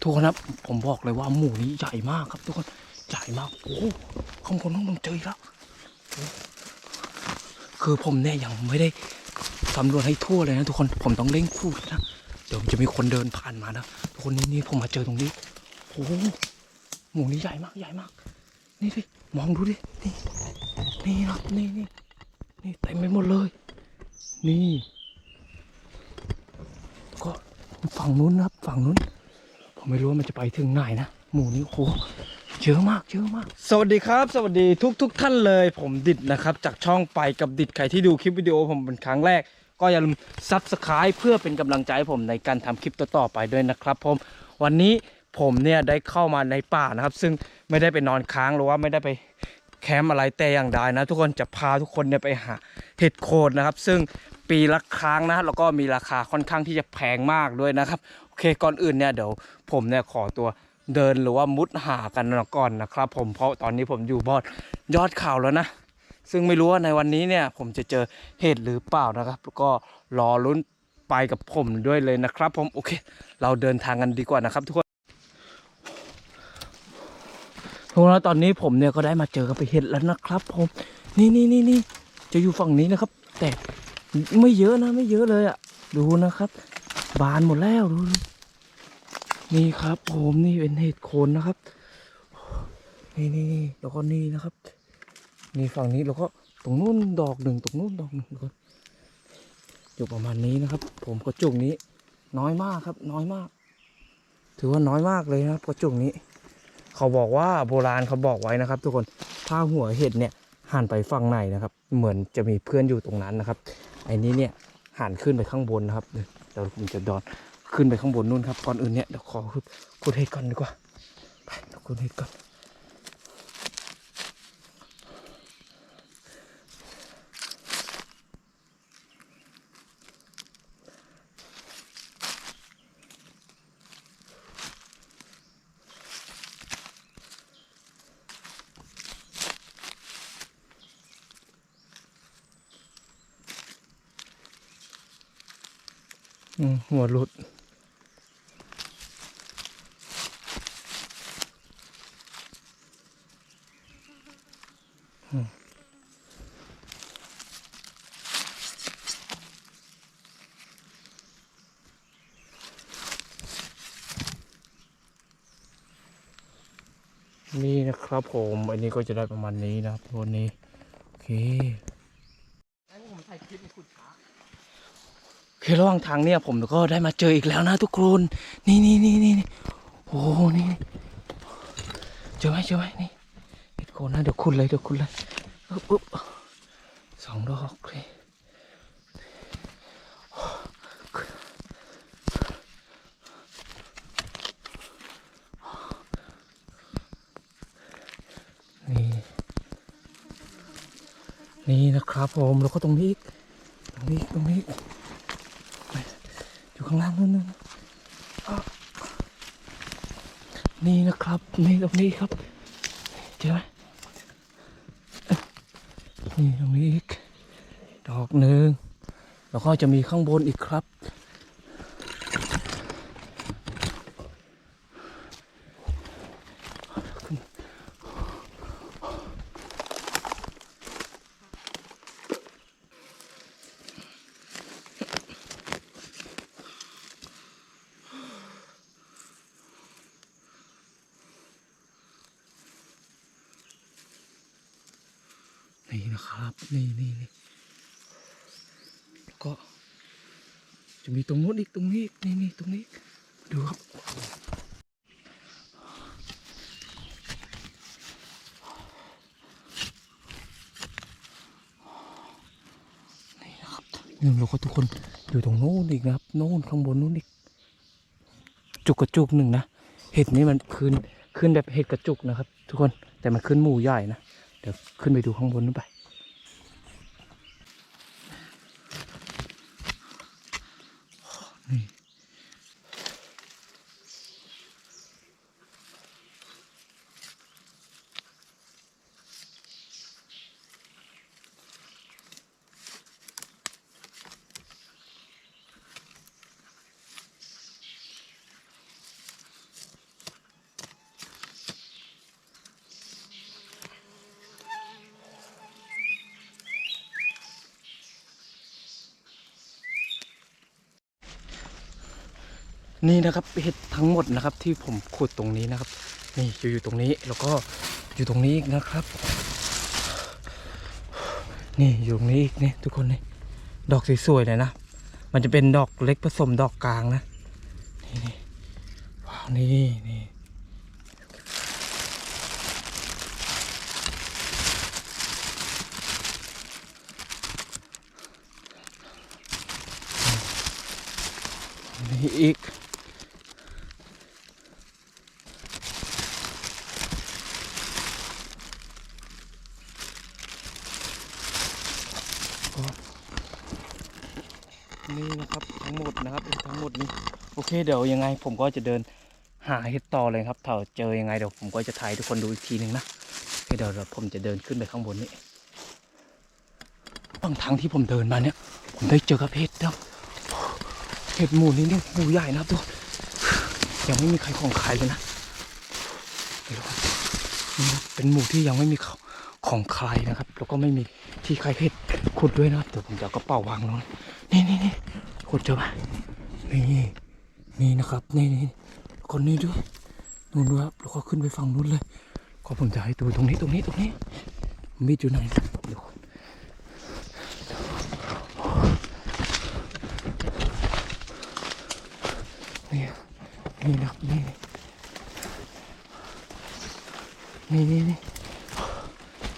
ทุกคนครับผมบอกเลยว่าหมู่นี้ใหญ่มากครับ ทุกคนใหญ่มากโอ้โหข้างบนน้องเจอแล้ว คือผมเนี่ยยังไม่ได้สำรวจให้ทั่วเลยนะทุกคนผมต้องเร่งพูดนะเดี๋ยวจะมีคนเดินผ่านมานะทุกคนนี่นี่ผมมาเจอตรงนี้โอ้หมู่นี้ใหญ่มากใหญ่มาก นี่ดิมองดูดินี่นี่ครับนี่นี่นี่เต็มไปหมดเลย นี่ก็ฝั่งนู้นนะครับฝั่งนู้น ไม่รู้ว่ามันจะไปถึงไหนนะ หมู่นี้โอ้โหเยอะมากเยอะมาก สวัสดีครับ สวัสดีทุกทุกท่านเลย ผมดิดนะครับ จากช่องไปกับดิดใครที่ดูคลิปวิดีโอผมเป็นครั้งแรก ก็อย่าลืมซับสไคร b ์เพื่อเป็นกำลังใจให้ผมในการทำคลิปต่อๆไปด้วยนะครับ ผมวันนี้ผมเนี่ยได้เข้ามาในป่านะครับ ซึ่งไม่ได้ไปนอนค้างหรือว่าไม่ได้ไปแคมป์อะไรแต่อย่างใดนะ ทุกคนจะพาทุกคนเนี่ยไปหาเห็ดโคนนะครับ ซึ่งปีละครั้งนะแล้วก็มีราคาค่อนข้างที่จะแพงมากด้วยนะครับ เคก่อนอื่นเนี่ยเดี๋ยวผมเนี่ยขอตัวเดินหรือว่ามุดหากันก่อนนะครับ ผมเพราะตอนนี้ผมอยู่บอดยอดเขาแล้วนะ ซึ่งไม่รู้ว่าในวันนี้เนี่ย ผมจะเจอเหตุหรือเปล่านะครับแล้วก็รอลุ้นไปกับผมด้วยเลยนะครับ ผมโอเค เราเดินทางกันดีกว่านะครับ ทุกคนทุกคนตอนนี้ผมเนี่ยก็ได้มาเจอกับไปเห็ดแล้วนะครับ ผม นี่นี่นี่นี่จะอยู่ฝั่งนี้นะครับ แต่ไม่เยอะนะไม่เยอะเลยอะ่ะ ดูนะครับ บานหมดแล้วดู นี่ครับผมนี่เป็นเห็ดโคนนะครับ นี่นี่นี่แล้วก็นี่นะครับ นี่ฝั่งนี้แล้วก็ตรงนู้นดอกหนึ่งตรงนู้นดอกหนึ่งทุกคนอยู่ประมาณนี้นะครับ ผมกระจุกนี้ น้อยมากครับ น้อยมาก ถือว่าน้อยมากเลยนะครับกระจุกนี้ เขาบอกว่าโบราณเขาบอกไว้นะครับ ทุกคนถ้าหัวเห็ดเนี่ยหันไปฝั่งไหนนะครับ เหมือนจะมีเพื่อนอยู่ตรงนั้นนะครับไอ้นี้เนี่ยหันขึ้นไปข้างบนนะครับเดี๋ยวเดี๋ยวผมจะดอน ขึ้นไปข้างบนนู่นครับก่อนอื่นเนี่ยเดี๋ยวขอขุดเห็ดก่อนดีกว่าไปขุดเห็ดก่อนหัวหลุด นี่นะครับผมอันนี้ก็จะได้ประมาณนี้นะครับตัวนี้โอเคผมถ่ายคลิปในขุดช้าคือระหว่างทางเนี่ยผมก็ได้มาเจออีกแล้วนะทุกคนนี่นี่นี่นี่นี่โอ้โหนี่เจอไหมเจอไหมนี่เห็ดโคนนะเดี๋ยวคุณเลยเดี๋ยวคุณเลยอึ๊บอึ๊บสองดอกเลย นี่นะครับผมแล้วก็ตรงนี้อีกตรงนี้ตรงนี้อยู่ข้างล่างนู่นนู่นนี่นะครับ นี่ตรงนี้ครับเจอไหมนี่ตรงนี้อีกดอกหนึ่งแล้วก็จะมีข้างบนอีกครับ นะครับ นี่นี่นี่แล้วก็ จะมีตรงนู้นอีกตรงนี้อีกนี่นี่ตรงนี้ ดูครับ นี่นะครับหนึ่งเราก็ทุกคนอยู่ตรงโน้นอีกนะครับโน้นข้างบนโน้นอีก จุกกระจุกหนึ่งนะเห็ดนี้มันขึ้นขึ้นแบบเห็ดกระจุกนะครับ ทุกคนแต่มันขึ้นหมู่ใหญ่นะเดี๋ยวขึ้นไปดูข้างบนนู้นไป นี่นะครับเห็ดทั้งหมดนะครับ ที่ผมขุดตรงนี้นะครับ นี่อยู่อยู่ตรงนี้แล้วก็อยู่ตรงนี้อีกนะครับ นี่อยู่ตรงนี้อีกนี่ทุกคนนี่ดอกสวยๆเลยนะ มันจะเป็นดอกเล็กผสมดอกกลางนะนี่นี่ว้าวนี่นี่นี่อีก นี่นะครับ ทั้งหมดนะครับทั้งหมดนี้โอเคเดี๋ยวยังไง ผมก็จะเดินหาเห็ดต่อเลยครับถ้าเจอยังไงเดี๋ยวผมก็จะถ่ายทุกคนดูอีกทีหนึ่งนะโอเคเดี๋ยวผมจะเดินขึ้นไปข้างบนนี้บางทางที่ผมเดินมาเนี่ย ผมได้เจอกับเห็ดแล้วเห็ดหมูนี้เนี่ยหมูใหญ่นะครับทุกคนยังไม่มีใครของใครเลยนะนี่เป็นหมูที่ยังไม่มีของของใครนะครับ แล้วก็ไม่มีที่ใครเพชรขุดด้วยนะครับเดี๋ยวผมจะกระเป๋าวางลงนี่ นี่นี่นี่ขุดเจอไหมนี่นี่นะครับนี่นี่คนนี้ด้วยนู่นด้วยครับแล้วก็ขึ้นไปฝั่งนู้นเลย ก็ผมจะให้ดูตรงนี้ตรงนี้ตรงนี้มีดอยู่ไหนเดี๋ยวนี่นี่นะครับนี่นี่นี่นี่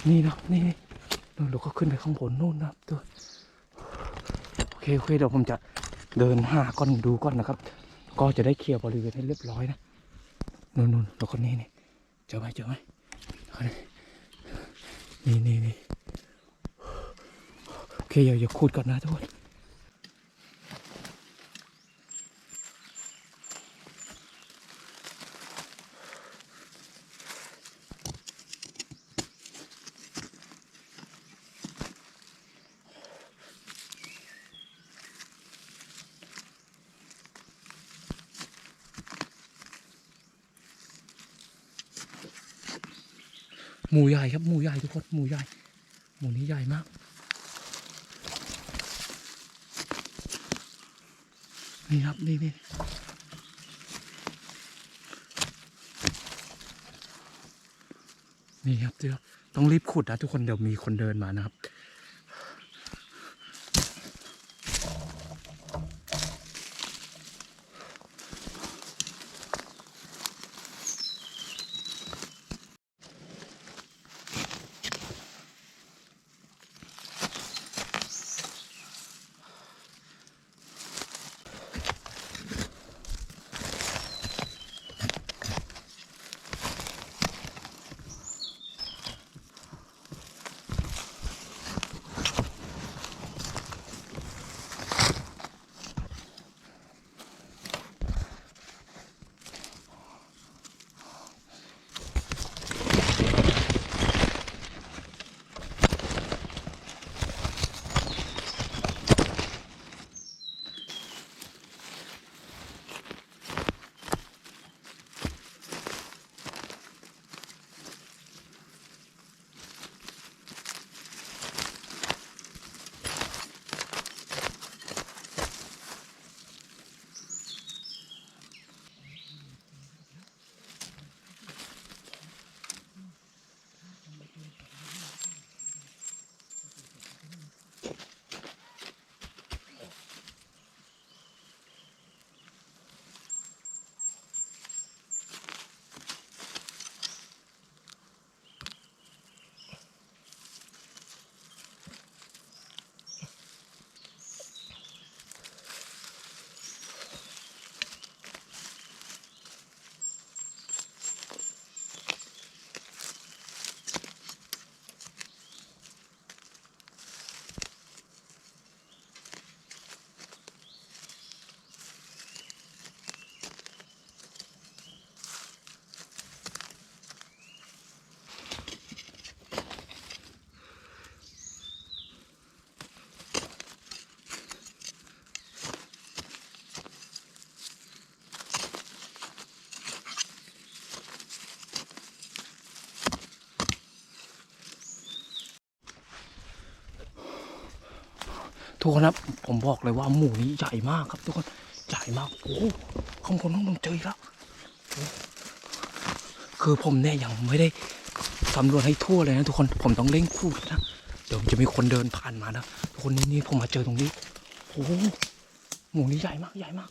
นี่นะนี่นี่เราก็ขึ้นไปข้างบนนู่นนะครับตัว เคโอเคเดี๋ยวผมจะเดินหาก้อนดูก่อนนะครับ ก็จะได้เคลียร์บริเวณให้เรียบร้อยนะนู่นนู่นแล้วคนนี้นี่เจอไหมเจอไหมนนี้นี่นี่นี่โอเคอย่าอย่าขุดก่อนนะทุกคน หมูใหญ่ครับหมูใหญ่ทุกคนหมูใหญ่หมูนี้ใหญ่มากนี่ครับนี่นี่นี่ครับเดี๋ยวต้องรีบขุดนะทุกคนเดี๋ยวมีคนเดินมานะครับ ทุกคนครับผมบอกเลยว่าหมูนี้ใหญ่มากครับ ทุกคนใหญ่มากโอ้ข้างบนน้องผมเจอแล้วคือผมเนี่ยยังไม่ได้สำรวจให้ทั่วเลยนะทุกคนผมต้องเร่งพูดนะเดี๋ยวจะมีคนเดินผ่านมานะทุกคนนี่นี่ผมมาเจอตรงนี้โอ้หมูนี่ใหญ่มากใหญ่มาก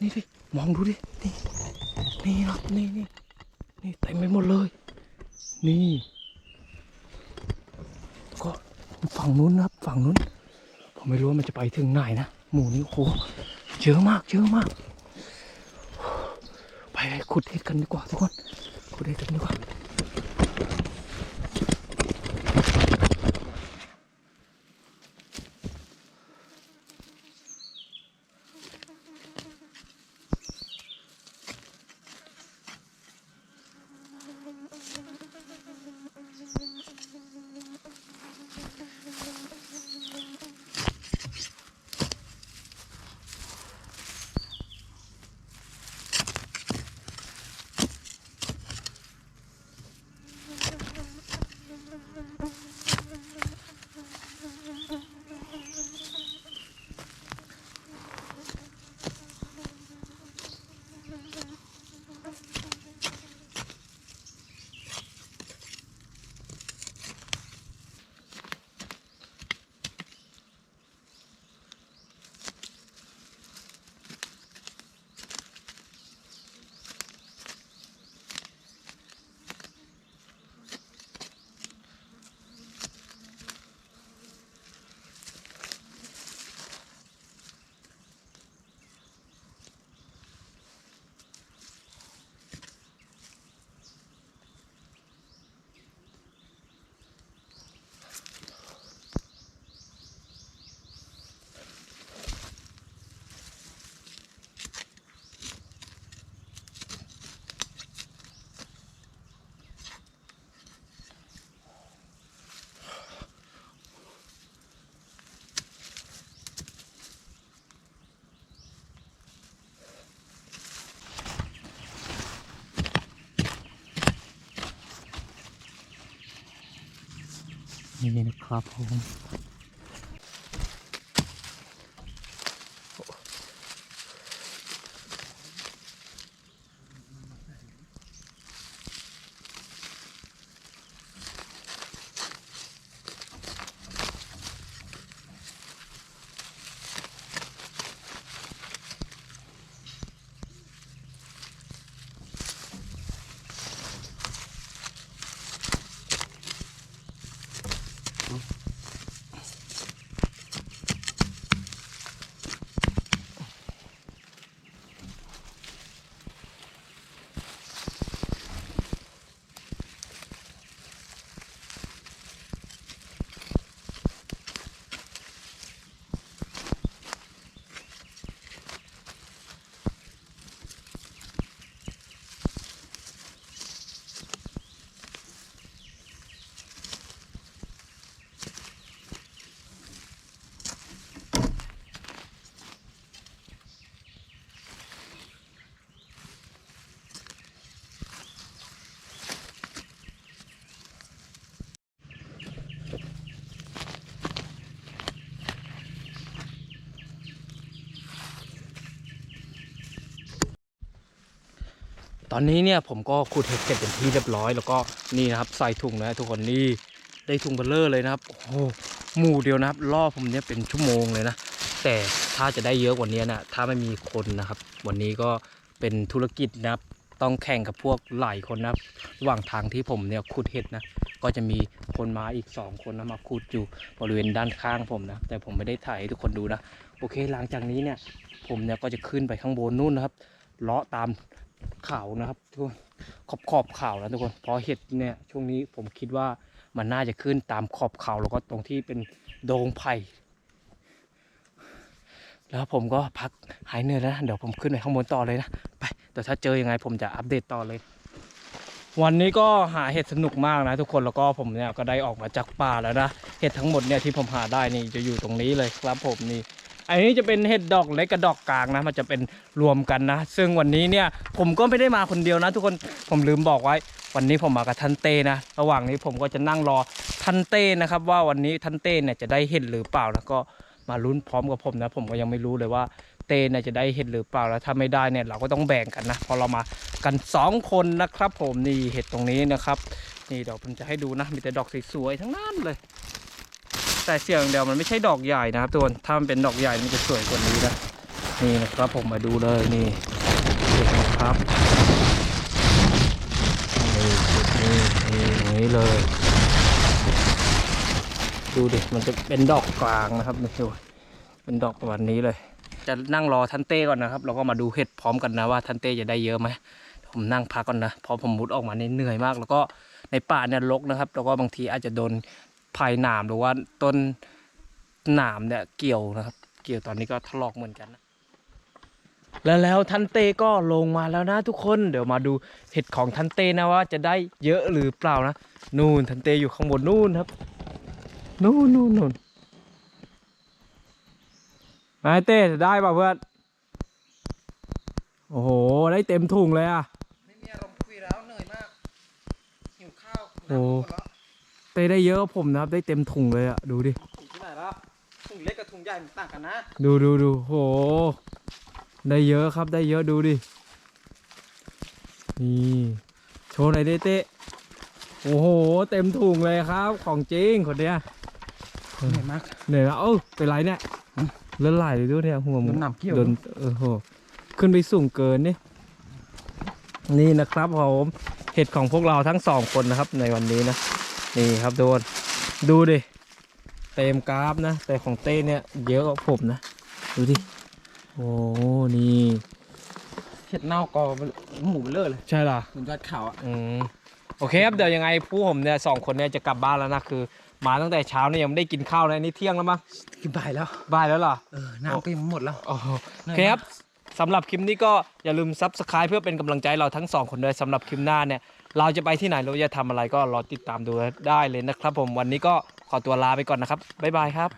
นี่ดิมองดูดินี่นี่นะนี่นี่นี่เต็มไปหมดเลย นี่ก็ฝั่งนู้นนะครับฝั่งนู้น ผมไม่รู้ว่ามันจะไปถึงไหนนะ หมูนี้โอ้โหเยอะมากเยอะมาก ไปขุดเห็ดกันดีกว่าทุกคนขุดเห็ดกันดีกว่า นี่นะครับผม ตอนนี้เนี่ยผมก็ขุดเห็ดเสร็จเป็นที่เรียบร้อย แล้วก็นี่นะครับใส่ถุงนะทุกคนนี่ได้ถุงเบลเลอร์เลยนะครับ โอ้โหหมู่เดียวนะครับล่อผมเนี่ยเป็นชั่วโมงเลยนะ แต่ถ้าจะได้เยอะกว่านี้นะถ้าไม่มีคนนะครับ วันนี้ก็เป็นธุรกิจนะครับ ต้องแข่งกับพวกหลายคนนะครับระหว่างทางที่ผมเนี่ยขุดเห็ดนะ ก็จะมีคนมาอีก 2 คนนะมาขุดอยู่บริเวณด้านข้างผมนะ แต่ผมไม่ได้ถ่ายให้ทุกคนดูนะ โอเคหลังจากนี้เนี่ยผมเนี่ยก็จะขึ้นไปข้างบนนู่นนะครับเลาะตาม ขาวนะครับทุกคนขอบขอบขาวนะทุกคนเพราะเห็ดเนี่ยช่วงนี้ผมคิดว่ามันน่าจะขึ้นตามขอบเขาแล้วก็ตรงที่เป็นโดงไผ่แล้วผมก็พักหายเหนื่อยแล้วนะเดี๋ยวผมขึ้นไปข้างบนต่อเลยนะไปแต่ถ้าเจอยังไงผมจะอัปเดตต่อเลย วันนี้ก็หาเห็ดสนุกมากนะ ทุกคนแล้วก็ผมเนี่ยก็ได้ออกมาจากป่าแล้วนะเห็ดทั้งหมดเนี่ยที่ผมหาได้นี่จะอยู่ตรงนี้เลยครับผมนี่ อันนี้จะเป็นเห็ดดอกเล็กกับดอกกลางนะมันจะเป็นรวมกันนะ ซึ่งวันนี้เนี่ยผมก็ไม่ได้มาคนเดียวนะ ทุกคนผมลืมบอกไว้ วันนี้ผมมากับทันเต้นะ ระหว่างนี้ผมก็จะนั่งรอทันเต้นะครับ ว่าวันนี้ทันเต้เนี่ยจะได้เห็ดหรือเปล่านะก็มาลุ้นพร้อมกับผมนะ ผมก็ยังไม่รู้เลยว่าเต้เนี่ยจะได้เห็ดหรือเปล่าแล้วถ้าไม่ได้เนี่ยเราก็ต้องแบ่งกันนะพอเรามากันสองคนนะครับ ผมนี่เห็ดตรงนี้นะครับ นี่เดี๋ยวผมจะให้ดูนะมีแต่ดอกสวยๆทั้งนั้นเลย แต่เสียงเดียวมันไม่ใช่ดอกใหญ่นะครับทุกคนถ้ามันเป็นดอกใหญ่มันจะสวยกว่านี้นะนี่นะครับผมมาดูเลยนี่เห็ดนะครับนี่นี่นี่นี้เลย ดูดิมันจะเป็นดอกกลางนะครับนี่ดูเป็นดอกประมาณนี้เลย จะนั่งรอทันเต้ก่อนนะครับ เราก็มาดูเห็ดพร้อมกันนะว่าทันเต้จะได้เยอะไหมผมนั่งพักก่อนนะพอผมมุดออกมาเนี่ยเหนื่อยมาก แล้วก็ในป่าเนี่ยรกนะครับ แล้วก็บางทีอาจจะโดน ภายหนามหรือว่าต้นหนามเนี่ยเกี่ยวนะครับ เกี่ยวตอนนี้ก็ถลอกเหมือนกันนะแล้วแล้วทันเต้ก็ลงมาแล้วนะทุกคนเดี๋ยวมาดูเห็ดของทันเต้นะว่าจะได้เยอะหรือเปล่านะนู่นทันเต้อยู่ข้างบนนู่นครับ นู่นนู่นนู่นนายเต้ได้ป่ะเพื่อนโอ้โห ได้เต็มถุงเลยอะไม่มีอารมณ์คุยแล้วเหนื่อยมากหิวข้าวโอ้น้ำหมดแล้ว เต้ได้เยอะกว่าผมนะครับ ได้เต็มถุงเลยอะดูดิ ถุงที่ไหนแล้วถุงเล็กกับถุงใหญ่มันต่างกันนะดูดูดูโห ได้เยอะครับได้เยอะดูดิ นี่โชว์หน่อยดิเต้โอ้โห เต็มถุงเลยครับ ของจริงคนเนี้ยเหนื่อยมาก เหนื่อยแล้วเอ้าเป็นไรเนี่ยเลือดไหลเลยด้วยเนี่ยหัวมึงโดนหนามเกี่ยว โดนเออโหขึ้นไปสูงเกินนี่นี่นะครับผมเห็ดของพวกเราทั้งสองคนนะครับในวันนี้นะ นี่ครับโดนดูดิ เต็มกราฟนะ แต่ของเต้เนี่ย เยอะกว่าผมนะ ดูดิ โอ้นี่เห็ดเน่าก็หมูเบลอเลยใช่ล่ะเหมือนยอดเขาอะอืมโอเคครับเดี๋ยวยังไงผู้ผมเนี่ยสองคนเนี่ยจะกลับบ้านแล้วนะคือ มาตั้งแต่เช้าเนี่ยยังไม่ได้กินข้าวเลยนี่เที่ยงแล้วมั้งกินบ่ายแล้วบ่ายแล้วเหรอเออน้ำก็ยังหมดแล้วโอเคครับสำหรับคลิปนี้ก็อย่าลืมซับสไคร b e เพื่อเป็นกำลังใจให้เราทั้งสองคนด้วยสำหรับคลิปหน้าเนี่ย เราจะไปที่ไหนเราจะทำอะไรก็รอติดตามดูได้เลยนะครับ ผมวันนี้ก็ขอตัวลาไปก่อนนะครับบ๊ายบายครับ